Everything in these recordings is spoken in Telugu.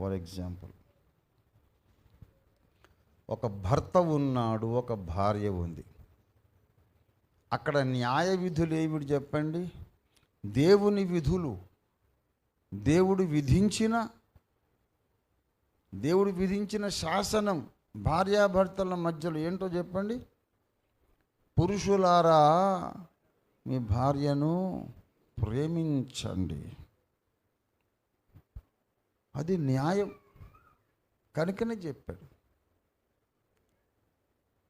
For example. ఒక భర్త ఉన్నాడు ఒక భార్య ఉంది. అక్కడ న్యాయ విధులు ఏమిటి చెప్పండి? దేవుని విధులు. దేవుడు విధించిన దేవుడు విధించిన శాసనం భార్యాభర్తల మధ్యలో ఏంటో చెప్పండి? పురుషులారా మీ భార్యను ప్రేమించండి. అది న్యాయం కనుకనే చెప్పాడు.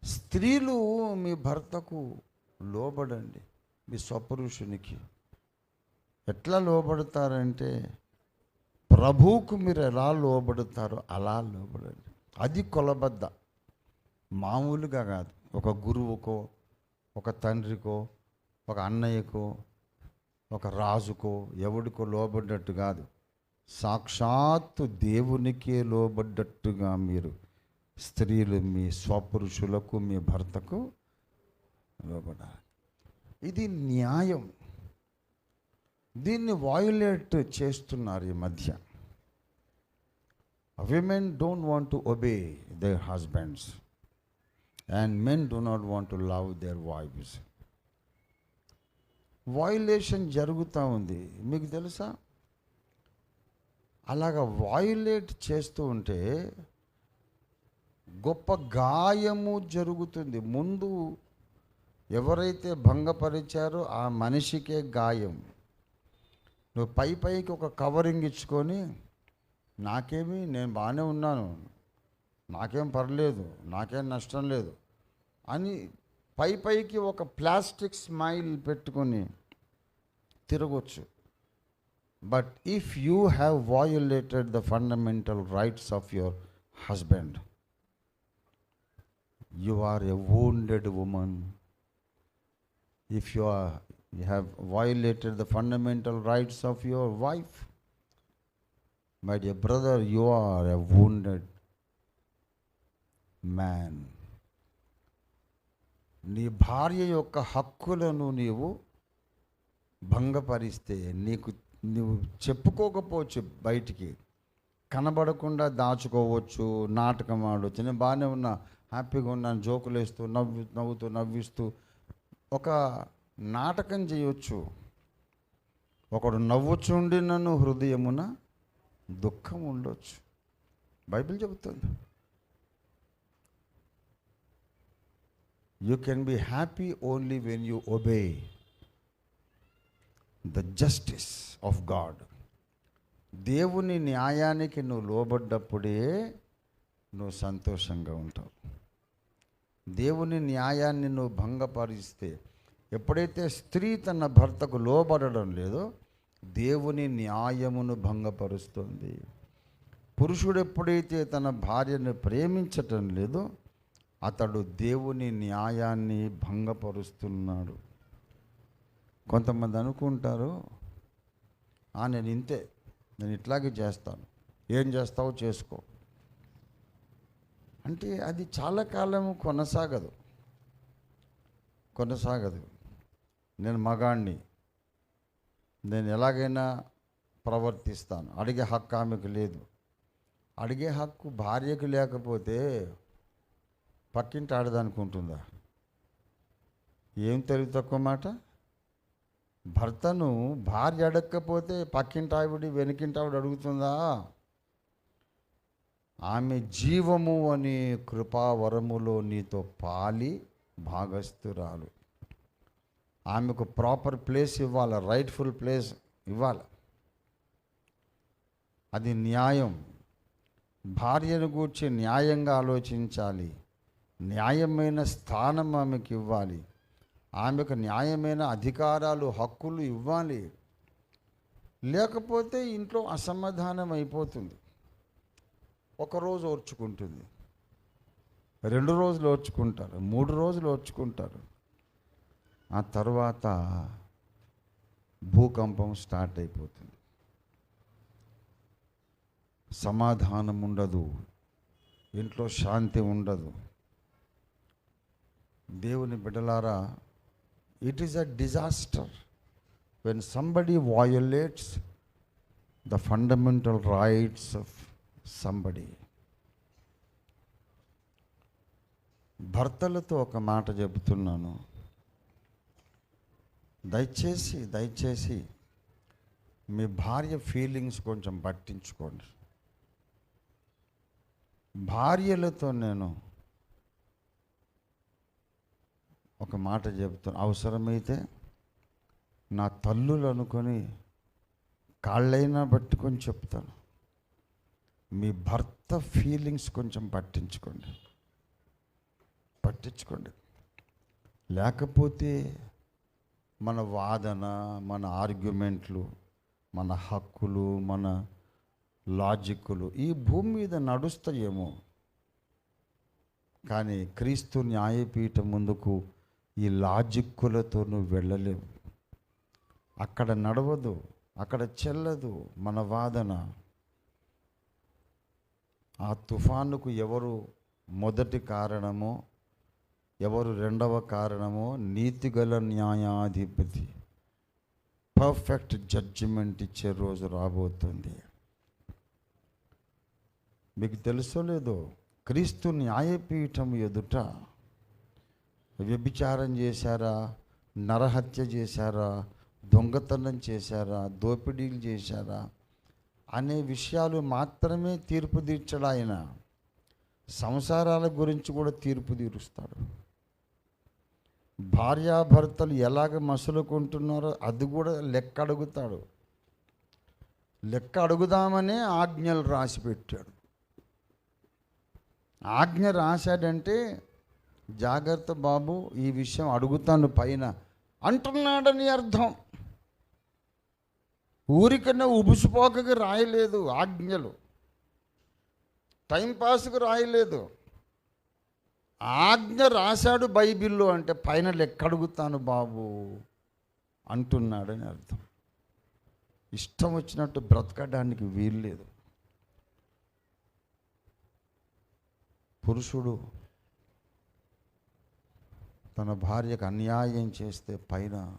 స్త్రీలు మీ భర్తకు లోబడండి మీ స్వపురుషునికి. ఎట్లా లోబడతారంటే ప్రభువుకు మీరు ఎలా లోబడతారో అలా లోబడండి. అది కొలబద్ద. మామూలుగా కాదు. ఒక గురువుకో ఒక తండ్రికో ఒక అన్నయ్యకో ఒక రాజుకో ఎవడికో లోబడినట్టు కాదు. సాక్షాత్తు దేవునికే లోబడ్డట్టుగా మీరు స్త్రీలు మీ స్వపురుషులకు మీ భర్తకు లోబడాలి. ఇది న్యాయం. దీన్ని వాయులేట్ చేస్తున్నారు ఈ మధ్య. Women don't want to obey their husbands and men do not want to love their wives violation జరుగుతూ ఉంది. మీకు తెలుసా? అలాగ వాయులేట్ చేస్తూ ఉంటే గొప్ప గాయము జరుగుతుంది. ముందు ఎవరైతే భంగపరిచారో ఆ మనిషికే గాయం. నువ్వు పై పైకి ఒక కవరింగ్ ఇచ్చుకొని నాకేమి నేను బాగానే ఉన్నాను నాకేం పర్లేదు నాకేం నష్టం లేదు అని పై పైకి ఒక ప్లాస్టిక్ స్మైల్ పెట్టుకొని తిరగచ్చు. But if you have violated the fundamental rights of your husband you are a wounded woman. If you are you have violated the fundamental rights of your wife, my dear brother, you are a wounded man. నీ భార్య యొక్క హక్కులను నీవు భంగపరిస్తే నీకు నువ్వు చెప్పుకోకపోవచ్చు బయటికి. కనబడకుండా దాచుకోవచ్చు నాటకం ఆడవచ్చు నేను బాగానే ఉన్నా హ్యాపీగా ఉన్నాను జోకులు వేస్తూ నవ్వు నవ్వుతూ నవ్విస్తూ ఒక నాటకం చేయొచ్చు. ఒకడు నవ్వుచుండి నన్ను హృదయమున దుఃఖం ఉండొచ్చు. బైబిల్ చెబుతుంది. You can be happy only when you obey the justice of God దేవుని న్యాయానికి నువ్వు లోబడ్డప్పుడే నువ్వు సంతోషంగా ఉంటావు. దేవుని న్యాయాన్ని నువ్వు భంగపరిస్తే ఎప్పుడైతే స్త్రీ తన భర్తకు లోబడడం లేదో దేవుని న్యాయమును భంగపరుస్తుంది. పురుషుడు ఎప్పుడైతే తన భార్యను ప్రేమించటం లేదో అతడు దేవుని న్యాయాన్ని భంగపరుస్తున్నాడు. కొంతమంది అనుకుంటారు "ఆ, నేను ఇంతే నేను ఇట్లాగే చేస్తాను. ఏం చేస్తావో చేసుకో. అంటే అది చాలా కాలం కొనసాగదు. కొనసాగదు. నేను మగాణ్ణి. నేను ఎలాగైనా ప్రవర్తిస్తాను. అడిగే హక్కు ఆమెకు లేదు. అడిగే హక్కు భార్యకు లేకపోతే పక్కింటి ఆడదనుకుంటుందా ఏం తెలివి తక్కువ మాట? భర్తను భార్య అడగకపోతే పక్కింటావిడి ఆవిడ అడుగుతుందా? ఆమె జీవము అనే కృపావరములో నీతో పాలి భాగస్తురాలు ఆమెకు ప్రాపర్ ప్లేస్ ఇవ్వాలి రైట్ఫుల్ ప్లేస్ ఇవ్వాలి. అది న్యాయం. భార్యను గూర్చి న్యాయంగా ఆలోచించాలి. న్యాయమైన స్థానం ఆమెకి ఇవ్వాలి ఆమెకు న్యాయమైన అధికారాలు హక్కులు ఇవ్వాలి. లేకపోతే ఇంట్లో అసమాధానం అయిపోతుంది. ఒకరోజు ఓర్చుకుంటుంది. రెండు రోజులు ఓర్చుకుంటారు. మూడు రోజులు ఓర్చుకుంటారు. ఆ తర్వాత భూకంపం స్టార్ట్ అయిపోతుంది. సమాధానం ఉండదు. ఇంట్లో శాంతి ఉండదు. దేవుని బిడ్డలారా it is a disaster when somebody violates the fundamental rights of somebody భర్తలతో ఒక మాట చెబుతున్నాను. దయచేసి దయచేసి మీ భార్య ఫీలింగ్స్ కొంచెం పట్టించుకోండి. భార్యలతో నేను ఒక మాట చెబుతాను. అవసరమైతే నా తల్లులు అనుకొని కాళ్ళైనా పట్టుకొని చెప్తాను. మీ భర్త ఫీలింగ్స్ కొంచెం పట్టించుకోండి. పట్టించుకోండి. లేకపోతే మన వాదన మన ఆర్గ్యుమెంట్లు మన హక్కులు మన లాజిక్కులు ఈ భూమి మీద నడుస్తాయేమో. కానీ క్రీస్తు న్యాయపీఠం ముందుకు ఈ లాజిక్కులతో నువ్వు వెళ్ళలేవు. అక్కడ నడవదు అక్కడ చెల్లదు మన వాదన. ఆ తుఫానుకు ఎవరు మొదటి కారణమో ఎవరు రెండవ కారణమో నీతిగల న్యాయాధిపతి. పర్ఫెక్ట్ జడ్జిమెంట్ ఇచ్చే రోజు రాబోతుంది. మీకు తెలుసో లేదో క్రీస్తు న్యాయపీఠం ఎదుట వ్యభిచారం చేశారా? నరహత్య చేశారా? దొంగతనం చేశారా? దోపిడీలు చేశారా? అనే విషయాలు మాత్రమే తీర్పు తీర్చడు ఆయన. సంసారాల గురించి కూడా తీర్పు తీరుస్తాడు. భార్యాభర్తలు ఎలాగ మసులుకుంటున్నారో అది కూడా లెక్క అడుగుతాడు. లెక్క అడుగుదామనే ఆజ్ఞలు రాసి పెట్టాడు ఆజ్ఞ రాశాడంటే జాగ్రత్త బాబు ఈ విషయం అడుగుతాను పైన. అంటున్నాడని అర్థం. ఊరికన్నా ఉబుసుపోకకి రాయలేదు ఆజ్ఞలు. టైంపాస్కి రాయలేదు. ఆజ్ఞ రాశాడు బైబిల్లో అంటే పైన లెక్క అడుగుతాను బాబు అంటున్నాడని అర్థం. ఇష్టం వచ్చినట్టు బ్రతకడానికి వీల్లేదు. పురుషుడు తన భార్యకు అన్యాయం చేస్తే పైన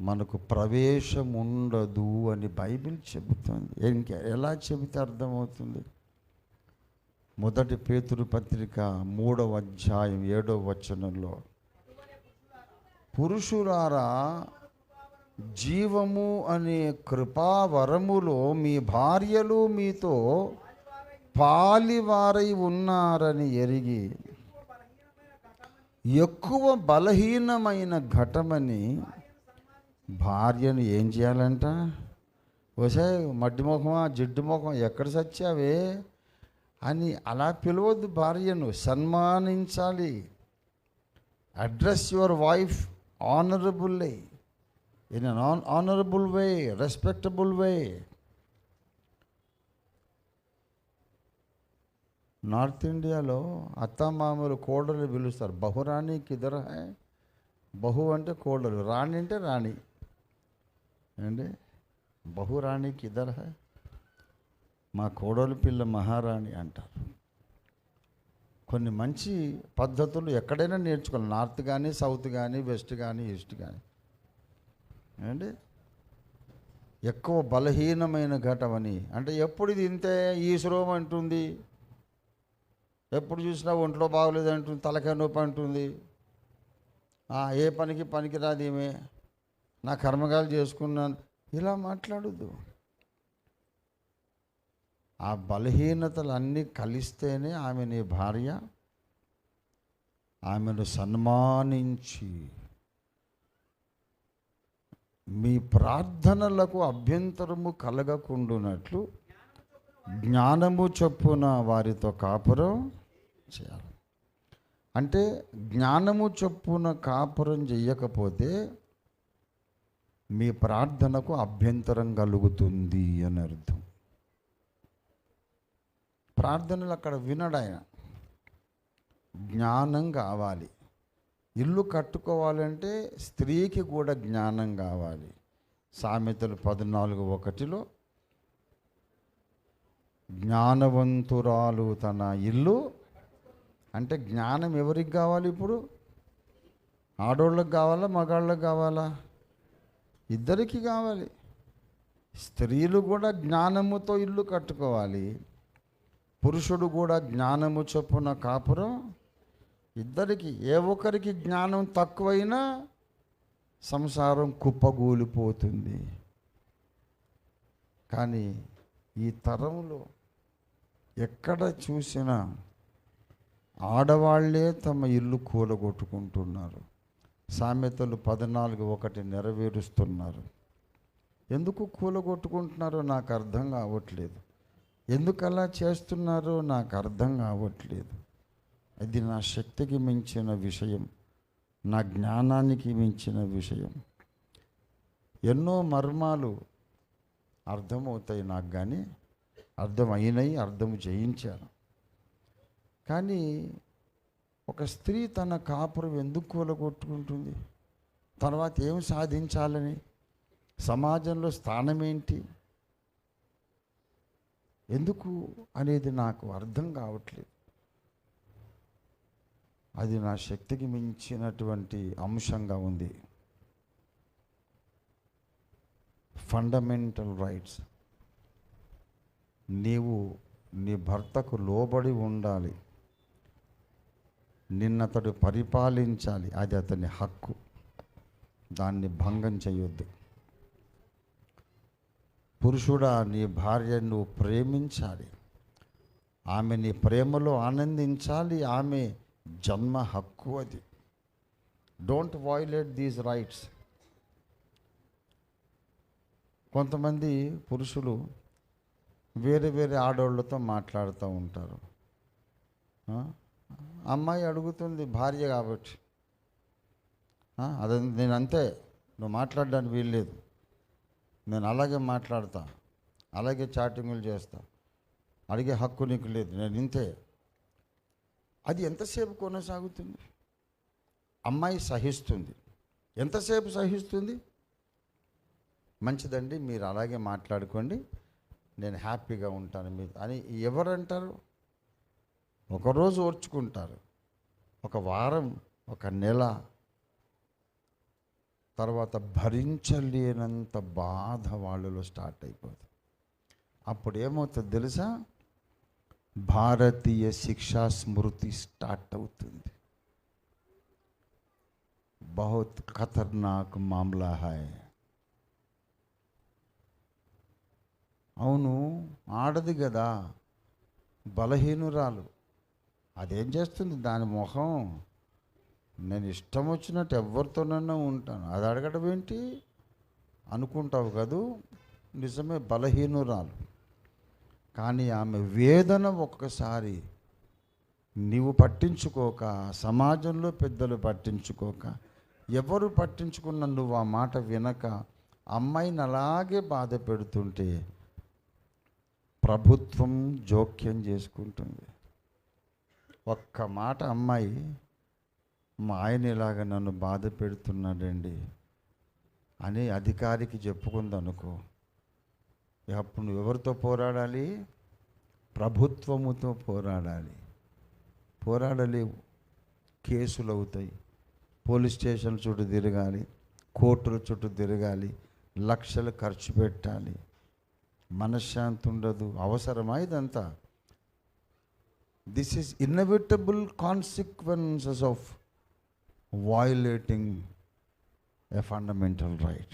మనకు ప్రవేశం ఉండదు అని బైబిల్ చెబుతుంది. ఇంకా ఎలా చెబితే అర్థమవుతుంది? మొదటి పేతురు పత్రిక మూడవ అధ్యాయం ఏడవ వచనంలో పురుషులారా జీవము అనే కృపావరములో మీ భార్యలు మీతో పాలివారై ఉన్నారని ఎరిగి ఎక్కువ బలహీనమైన ఘటమని భార్యను ఏం చేయాలంట? వసే మడ్డి ముఖమా జిడ్డు ముఖం ఎక్కడ సచ్చావే? అని అలా పిలవద్దు భార్యను. సన్మానించాలి. Address your wife ఆనరబుల్లే. In an on honourable way respectable way. North ఇండియాలో అత్తమామలు కోడలు పిలుస్తారు. బహురాణి కిదర హై బహు అంటే కోడలు రాణి అంటే రాణి. ఏంటి? బహురాణి కిదర్ హై మా కోడలు పిల్ల మహారాణి అంటారు. కొన్ని మంచి పద్ధతులు ఎక్కడైనా నేర్చుకోవాలి. నార్త్ కానీ సౌత్ కానీ వెస్ట్ కానీ ఈస్ట్ కానీ ఏంటి? ఎక్కువ బలహీనమైన ఘటమని. అంటే ఎప్పుడు ఇది ఇంతే? ఈశ్వరం అంటుంది. ఎప్పుడు చూసినా ఒంట్లో బాగోలేదు అంటుంది తలకాయ నొప్పి అంటుంది. ఏ పనికి పనికిరాదు ఏమే నా కర్మకాలు చేసుకున్నాను. ఇలా మాట్లాడద్దు. ఆ బలహీనతలన్నీ కలిస్తేనే ఆమె నీ భార్య ఆమెను సన్మానించి మీ ప్రార్థనలకు అభ్యంతరము కలగకుండునట్లు జ్ఞానము చొప్పున వారితో కాపురం. చేయాలి. అంటే జ్ఞానము చొప్పున కాపురం చెయ్యకపోతే మీ ప్రార్థనకు అభ్యంతరం కలుగుతుంది అని అర్థం. ప్రార్థనలు అక్కడ వినడు ఆయన. జ్ఞానం కావాలి. ఇల్లు కట్టుకోవాలంటే స్త్రీకి కూడా జ్ఞానం కావాలి. సామెతలు పద్నాలుగు ఒకటిలో జ్ఞానవంతురాలు తన ఇల్లు అంటే జ్ఞానం ఎవరికి కావాలి ఇప్పుడు? ఆడోళ్ళకి కావాలా మగాళ్ళకి కావాలా? ఇద్దరికి కావాలి. స్త్రీలు కూడా జ్ఞానముతో ఇల్లు కట్టుకోవాలి. పురుషుడు కూడా జ్ఞానము చొప్పున కాపురం. ఇద్దరికి ఏ ఒక్కరికి జ్ఞానం తక్కువైనా సంసారం కుప్పగూలిపోతుంది. కానీ ఈ తరంలో ఎక్కడ చూసినా ఆడవాళ్ళే తమ ఇల్లు కూలగొట్టుకుంటున్నారు. సామెతలు పద్నాలుగు ఒకటి నెరవేరుస్తున్నారు. ఎందుకు కూలగొట్టుకుంటున్నారో నాకు అర్థం కావట్లేదు. ఎందుకు అలా చేస్తున్నారో నాకు అర్థం కావట్లేదు. అది నా శక్తికి మించిన విషయం. నా జ్ఞానానికి మించిన విషయం. ఎన్నో మర్మాలు అర్థమవుతాయి నాకు కానీ అర్థమైనవి అర్థం చేయించాను. కానీ ఒక స్త్రీ తన కాపురం ఎందుకు కూలగొట్టుకుంటుంది? తర్వాత ఏం సాధించాలని? సమాజంలో స్థానం ఏంటి ఎందుకు అనేది నాకు అర్థం కావట్లేదు. అది నా శక్తికి మించినటువంటి అంశంగా ఉంది. ఫండమెంటల్ రైట్స్ నీవు నీ భర్తకు లోబడి ఉండాలి. నిన్నతడు పరిపాలించాలి. అది అతని హక్కు. దాన్ని భంగం చేయొద్దు. పురుషుడా నీ భార్య నువ్వు ప్రేమించాలి. ఆమె నీ ప్రేమలో ఆనందించాలి. ఆమె జన్మ హక్కు అది. డోంట్ వాయిలేట్ దీస్ రైట్స్ కొంతమంది పురుషులు వేరే వేరే ఆడవాళ్ళతో మాట్లాడుతూ ఉంటారు. అమ్మాయి అడుగుతుంది భార్య కాబట్టి. ఆ, అదే నేను అంతే నువ్వు మాట్లాడడానికి వీల్లేదు. నేను అలాగే మాట్లాడతా. అలాగే చాటింగులు చేస్తా. అడిగే హక్కు నీకు లేదు. నేను ఇంతే. అది ఎంతసేపు కొనసాగుతుంది? అమ్మాయి సహిస్తుంది. ఎంతసేపు సహిస్తుంది? మంచిదండి మీరు అలాగే మాట్లాడుకోండి. నేను హ్యాపీగా ఉంటాను. మీరు అని ఎవరంటారు? ఒకరోజు ఓర్చుకుంటారు. ఒక వారం ఒక నెల. తర్వాత భరించలేనంత బాధ వాళ్ళలో స్టార్ట్ అయిపోతుంది అప్పుడు ఏమవుతుంది తెలుసా? భారతీయ శిక్షా స్మృతి స్టార్ట్ అవుతుంది. బహుత్ ఖతర్నాక్ మామ్లా హాయ్ అవును ఆడది కదా బలహీనురాలు. అదేం చేస్తుంది? దాని ముఖం నేను ఇష్టం వచ్చినట్టు ఎవరితోనన్నా ఉంటాను. అది అడగడం ఏంటి? అనుకుంటావు కదూ? నిజమే బలహీనురాలు. కానీ ఆమె వేదన ఒక్కసారి నీవు పట్టించుకోక సమాజంలో పెద్దలు పట్టించుకోక ఎవరు పట్టించుకున్న నువ్వు ఆ మాట వినక అమ్మాయిని అలాగే బాధ పెడుతుంటే ప్రభుత్వం జోక్యం చేసుకుంటుంది. ఒక్క మాట అమ్మాయి మా ఆయన ఇలాగ నన్ను బాధ పెడుతున్నాడండి అని అధికారికి చెప్పుకుంది అనుకో అప్పుడు నువ్వు ఎవరితో పోరాడాలి? ప్రభుత్వముతో పోరాడాలి. పోరాడలేవు. కేసులు అవుతాయి. పోలీస్ స్టేషన్ చుట్టూ తిరగాలి. కోర్టుల చుట్టూ తిరగాలి. లక్షలు ఖర్చు పెట్టాలి. మనశ్శాంతి ఉండదు. అవసరమా ఇదంతా? This is inevitable consequences of violating a fundamental right.